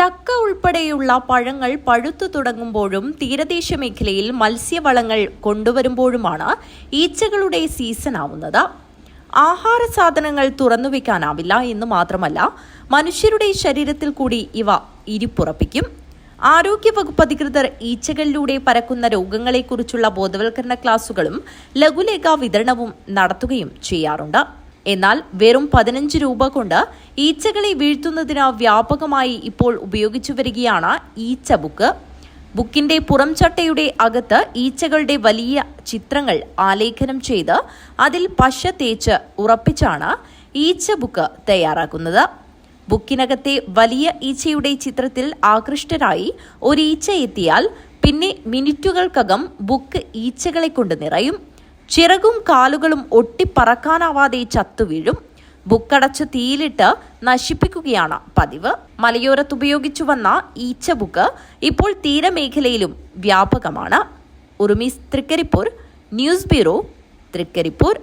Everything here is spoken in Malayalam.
ചക്ക ഉൾപ്പെടെയുള്ള പഴങ്ങൾ പഴുത്തു തുടങ്ങുമ്പോഴും തീരദേശ മേഖലയിൽ മത്സ്യവളങ്ങൾ കൊണ്ടുവരുമ്പോഴുമാണ് ഈച്ചകളുടെ സീസൺ ആവുന്നത്. ആഹാര സാധനങ്ങൾ തുറന്നുവെക്കാനാവില്ല എന്ന് മാത്രമല്ല മനുഷ്യരുടെ ശരീരത്തിൽ കൂടി ഇവ ഇരിപ്പുറപ്പിക്കും. ആരോഗ്യവകുപ്പ് അധികൃതർ ഈച്ചകളിലൂടെ പരക്കുന്ന രോഗങ്ങളെക്കുറിച്ചുള്ള ബോധവൽക്കരണ ക്ലാസുകളും ലഘുലേഖ വിതരണവും നടത്തുകയും ചെയ്യാറുണ്ട്. എന്നാൽ വെറും പതിനഞ്ച് രൂപ കൊണ്ട് ഈച്ചകളെ വീഴ്ത്തുന്നതിന് വ്യാപകമായി ഇപ്പോൾ ഉപയോഗിച്ചു വരികയാണ് ഈച്ച ബുക്ക്. ബുക്കിന്റെ പുറം ചട്ടയുടെ അകത്ത് ഈച്ചകളുടെ വലിയ ചിത്രങ്ങൾ ആലേഖനം ചെയ്ത് അതിൽ പശ തേച്ച് ഉറപ്പിച്ചാണ് ഈച്ച ബുക്ക് തയ്യാറാക്കുന്നത്. ബുക്കിനകത്തെ വലിയ ഈച്ചയുടെ ചിത്രത്തിൽ ആകൃഷ്ടരായി ഒരു ഈച്ച എത്തിയാൽ പിന്നെ മിനിറ്റുകൾക്കകം ബുക്ക് ഈച്ചകളെ കൊണ്ട് നിറയും. ചിറകും കാലുകളും ഒട്ടിപ്പറക്കാനാവാതെ ചത്തുവീഴും ബുക്കടച്ച് തീയിലിട്ട് നശിപ്പിക്കുകയാണ് പതിവ്. മലയോരത്ത് ഉപയോഗിച്ചു വന്ന ഈച്ച ബുക്ക് ഇപ്പോൾ തീരമേഖലയിലും വ്യാപകമാണ്. ഉറുമീസ് തൃക്കരിപ്പൂർ ന്യൂസ് ബ്യൂറോ തൃക്കരിപ്പൂർ.